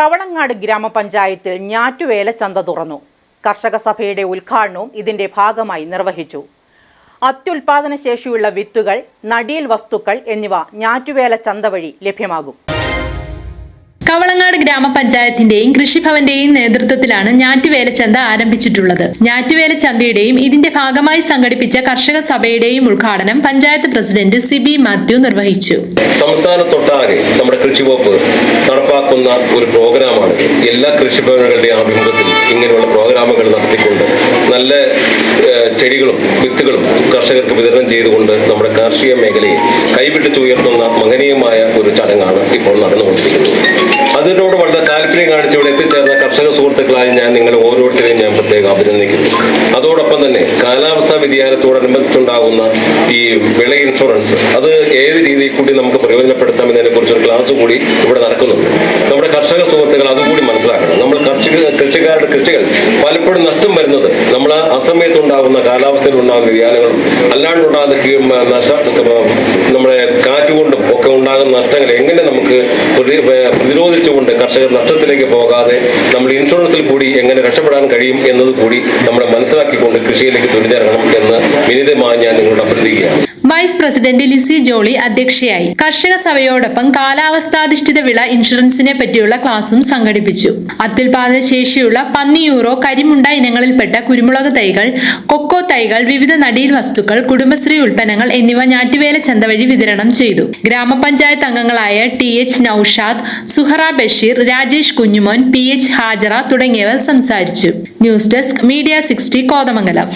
കവളങ്ങാട് ഗ്രാമപഞ്ചായത്തിൽ ഞാറ്റുവേല ചന്ത തുറന്നു. കർഷക സഭയുടെ ഉദ്ഘാടനവും ഇതിന്റെ ഭാഗമായി നിർവഹിച്ചു. അത്യുൽപാദന ശേഷിയുള്ള വിത്തുകൾ നടീൽ വസ്തുക്കൾ എന്നിവ ഞാറ്റുവേല ചന്ത വഴി ലഭ്യമാകും. കവളങ്ങാട് ഗ്രാമപഞ്ചായത്തിന്റെയും കൃഷിഭവന്റെയും നേതൃത്വത്തിലാണ് ഞാറ്റുവേല ചന്ത ആരംഭിച്ചിട്ടുള്ളത്. ഞാറ്റുവേല ചന്തയുടെയും ഇതിന്റെ ഭാഗമായി സംഘടിപ്പിച്ച കർഷക സഭയുടെയും ഉദ്ഘാടനം പഞ്ചായത്ത് പ്രസിഡന്റ് സിബി മാത്യു നിർവഹിച്ചു. സംസ്ഥാനത്തൊട്ടാകെ നമ്മുടെ കൃഷിവകുപ്പ് നടപ്പാക്കുന്ന ഒരു എല്ലാ കൃഷിഭവനുകളുടെയും ആഭിമുഖ്യത്തിൽ ഇങ്ങനെയുള്ള പ്രോഗ്രാമുകൾ നടത്തിക്കൊണ്ട് നല്ല ചെടികളും വിത്തുകളും കർഷകർക്ക് വിതരണം ചെയ്തുകൊണ്ട് നമ്മുടെ കാർഷിക മേഖലയെ കൈപിടിച്ചുയർത്തുന്ന മഹനീയമായ ഒരു ചടങ്ങാണ് ഇപ്പോൾ നടന്നുകൊണ്ടിരിക്കുന്നത്. അതിനോട് വളരെ താല്പര്യം കാണിച്ച് ഇവിടെ എത്തിച്ചേർന്ന കർഷക സുഹൃത്തുക്കളായി ഞാൻ നിങ്ങൾ ഓരോരുത്തരെയും ഞാൻ പ്രത്യേകം അഭിനന്ദിക്കുന്നു. അതോടൊപ്പം തന്നെ കാലാവസ്ഥാ വ്യതിയാനത്തോടനുബന്ധിച്ചുണ്ടാകുന്ന ഈ വിള ഇൻഷുറൻസ് അത് ഏത് രീതിയിൽ കൂടി നമുക്ക് പ്രയോജനപ്പെടുത്താം എന്നതിനെ കുറിച്ചൊരു ക്ലാസ് കൂടി ഇവിടെ നടക്കുന്നുണ്ട്. കർഷക സുഹൃത്തുക്കൾ അതുകൂടി മനസ്സിലാക്കണം. നമ്മൾ കർഷക കൃഷിക്കാരുടെ കൃഷികൾ പലപ്പോഴും നഷ്ടം വരുന്നത് നമ്മൾ അസമയത്തുണ്ടാകുന്ന കാലാവസ്ഥയിൽ ഉണ്ടാകുന്ന വ്യതിയാനങ്ങളും അല്ലാണ്ടുണ്ടാകുന്ന നഷ്ട നമ്മുടെ കാറ്റുകൊണ്ടും ഒക്കെ ഉണ്ടാകുന്ന നഷ്ടങ്ങൾ എങ്ങനെ നമുക്ക് പ്രതിരോധിച്ചുകൊണ്ട് കർഷകർ നഷ്ടത്തിലേക്ക് പോകാതെ നമ്മൾ ഇൻഷുറൻസിൽ കൂടി എങ്ങനെ രക്ഷപ്പെടാൻ കഴിയും എന്നത് കൂടി നമ്മൾ മനസ്സിലാക്കിക്കൊണ്ട് കൃഷിയിലേക്ക് തുനിഞ്ഞിറങ്ങണം എന്ന് വിനിതമായി ഞാൻ നിങ്ങളോട് അഭ്യർത്ഥിക്കുകയാണ്. പ്രസിഡന്റ് ലിസി ജോളി അധ്യക്ഷയായി. കർഷക സഭയോടൊപ്പം കാലാവസ്ഥാധിഷ്ഠിത വിള ഇൻഷുറൻസിനെ പറ്റിയുള്ള ക്ലാസും സംഘടിപ്പിച്ചു. അത്യുൽപാദന ശേഷിയുള്ള പന്നിയൂറോ കരിമുണ്ട ഇനങ്ങളിൽപ്പെട്ട കുരുമുളക് തൈകൾ കൊക്കോ തൈകൾ വിവിധ നടീൽ വസ്തുക്കൾ കുടുംബശ്രീ ഉൽപ്പന്നങ്ങൾ എന്നിവ ഞാറ്റുവേല ചന്ത വഴി വിതരണം ചെയ്തു. ഗ്രാമപഞ്ചായത്ത് അംഗങ്ങളായ T H Noushad Suhara Basheer Rajesh Kunjumon P H Hajara തുടങ്ങിയവർ സംസാരിച്ചു. News desk media sixty Kothamangalam.